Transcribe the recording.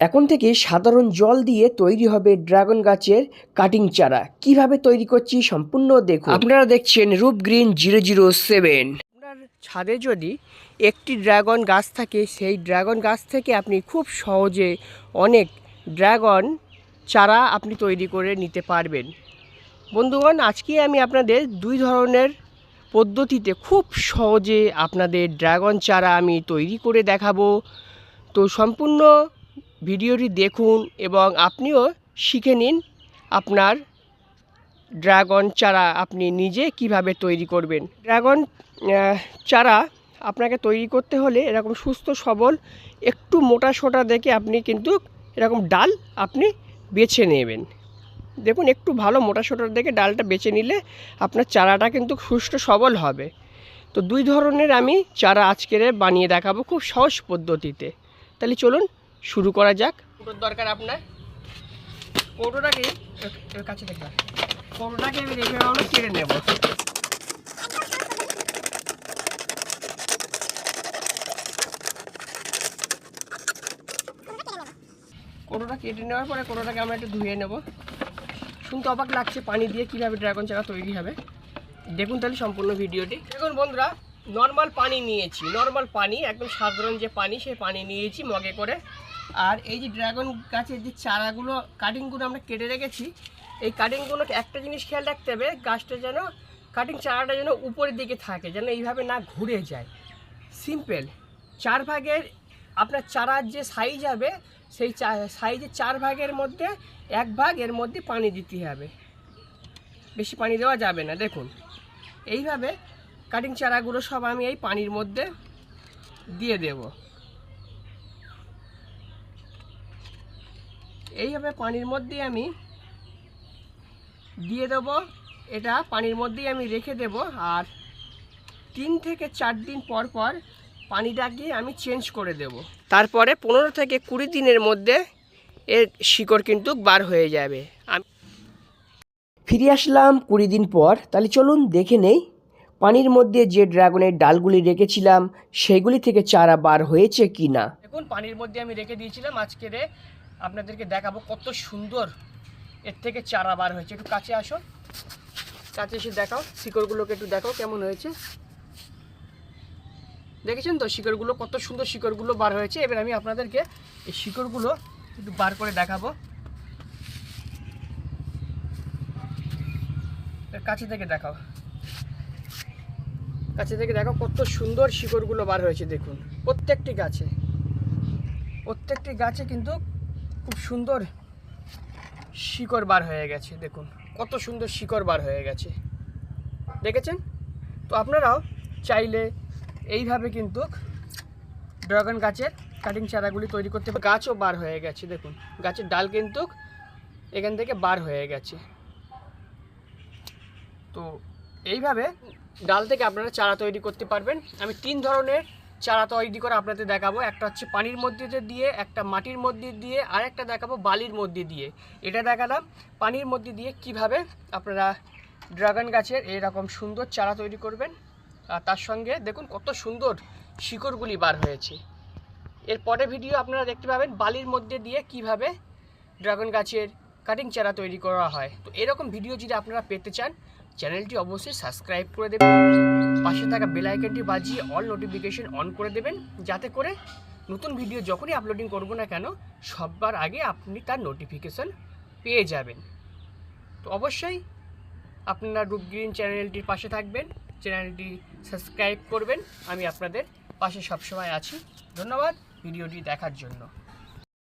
এখন থেকে সাধারণ জল দিয়ে তৈরি হবে ড্রাগন গাছের কাটিং চারা। কীভাবে তৈরি করছি সম্পূর্ণ দেখুন। আপনারা দেখছেন রূপ গ্রিন জিরো জিরো সেভেন। আপনার ছাদে যদি একটি ড্রাগন গাছ থাকে সেই ড্রাগন গাছ থেকে আপনি খুব সহজে অনেক ড্রাগন চারা আপনি তৈরি করে নিতে পারবেন। বন্ধুগণ আজকে আমি আপনাদের দুই ধরনের পদ্ধতিতে খুব সহজে আপনাদের ড্রাগন চারা আমি তৈরি করে দেখাবো। তো সম্পূর্ণ ভিডিওটি দেখুন এবং আপনিও শিখে নিন আপনার ড্রাগন চারা আপনি নিজে কীভাবে তৈরি করবেন। ড্রাগন চারা আপনাকে তৈরি করতে হলে এরকম সুস্থ, সবল, একটু মোটা, সোটা দেখে আপনি কিন্তু এরকম ডাল আপনি বেছে নেবেন। দেখুন, একটু ভালো, মোটা সোটার দেখে ডালটা বেছে নিলে আপনার চারাটা কিন্তু সুস্থ, সবল হবে। তো দুই ধরনের আমি চারা আজকের বানিয়ে দেখাবো খুব সহজ পদ্ধতিতে। তাহলে চলুন শুরু করা যাক। কৌটোর দরকার আপনার। কৌটোটাকে কাছে দেখলাম কৌটোটাকে আমি রেখে আমরা কেড়ে নেব। কৌটোটা কেটে নেওয়ার পরে কৌটোটাকে আমরা একটু ধুয়ে নেব। শুনতে অবাক লাগছে পানি দিয়ে কীভাবে ড্রাগন চারা তৈরি হবে। দেখুন তাহলে সম্পূর্ণ ভিডিওটি। দেখুন বন্ধুরা নর্মাল পানি নিয়েছি, নর্মাল পানি, একদম সাধারণ যে পানি, সেই পানি নিয়েছি মগে করে। আর এই যে ড্রাগন গাছের যে চারাগুলো কাটিংগুলো আমরা কেটে রেখেছি, এই কাটিংগুলো একটা জিনিস খেয়াল রাখতে হবে, গাছটা যেন কাটিং চারাটা যেন উপরের দিকে থাকে, যেন এইভাবে না ঘুরে যায়। সিম্পল চার ভাগের আপনার চারার যে সাইজ হবে, সেই সাইজের চার ভাগের মধ্যে এক ভাগ এর মধ্যে পানি দিতে হবে। বেশি পানি দেওয়া যাবে না। দেখুন, এইভাবে কাটিং চারাগুলো সব আমি এই পানির মধ্যে দিয়ে দেব। এইভাবে পানির মধ্যে আমি দিয়ে দেব। এটা পানির মধ্যেই আমি রেখে দেব আর তিন থেকে চার দিন পর পর পানিটাকে আমি চেঞ্জ করে দেব। তারপরে পনেরো থেকে কুড়ি দিনের মধ্যে এর শিকড় কিন্তু বার হয়ে যাবে। আমি ফিরে আসলাম কুড়ি দিন পর। তাহলে চলুন দেখে নেই পানির মধ্যে যে ড্রাগনের ডালগুলি রেখেছিলাম, সেগুলি থেকে চারা বার হয়েছে কি না দেখুন, পানির মধ্যে আমি রেখে দিয়েছিলাম। আজকে আপনাদেরকে দেখাবো কত সুন্দর এর থেকে চারা বার হয়েছে। একটু কাছে আসো কাছে এসে দেখাও। শিকড়গুলোকে একটু দেখাও কেমন হয়েছে। দেখেছেন তো, শিকড়গুলো কত সুন্দর শিকড়গুলো বার হয়েছে। এবার আমি আপনাদেরকে এই শিকড়গুলো একটু বার করে দেখাবো। কাছে থেকে দেখাও। কাছে থেকে দেখো কত সুন্দর শিকড়গুলো বার হয়েছে, দেখুন। প্রত্যেকটি গাছে। প্রত্যেকটি গাছে কিন্তু খুব সুন্দর শিকড় বার হয়ে গেছে, দেখুন। কত সুন্দর শিকড় বার হয়ে গেছে। দেখেছেন? তো আপনারাও চাইলে এইভাবে কিন্তু ড্রাগন গাছের কাটিং চারাগুলি তৈরি করতে গাছও বার হয়ে গেছে, দেখুন। গাছের ডাল কিন্তু এখান থেকে বার হয়ে গেছে। তো এইভাবে ডাল থেকে আপনারা চারা তৈরি করতে পারবেন। আমি তিন ধরনের চারা তৈরি করে আপনাদের দেখাবো। একটা হচ্ছে পানির মধ্যে দিয়ে একটা মাটির মধ্যে দিয়ে, আর একটা দেখাবো বালির মধ্যে দিয়ে। এটা দেখালাম পানির মধ্যে দিয়ে কীভাবে আপনারা ড্রাগন গাছের এরকম সুন্দর চারা তৈরি করবেন। আর তার সঙ্গে দেখুন কত সুন্দর শিকড়গুলি বার হয়েছে। এর পরে ভিডিও আপনারা দেখতে পাবেন বালির মধ্যে দিয়ে কীভাবে ড্রাগন গাছের কাটিং চারা তৈরি করা হয়। তো এরকম ভিডিও যদি আপনারা পেতে চান চ্যানেলটি অবশ্যই সাবস্ক্রাইব করে দেবেন। পাশে থাকা বেল আইকনটি বাজিয়ে অল নোটিফিকেশন অন করে দেবেন, যাতে করে নতুন ভিডিও যখনই আপলোডিং করব না কেন সবার আগে আপনি তার নোটিফিকেশন পেয়ে যাবেন। তো অবশ্যই আপনারা রূপ গ্রিন চ্যানেলটির পাশে থাকবেন, চ্যানেলটি সাবস্ক্রাইব করবেন। আমি আপনাদের পাশে সবসময় আছি। ধন্যবাদ ভিডিওটি দেখার জন্য।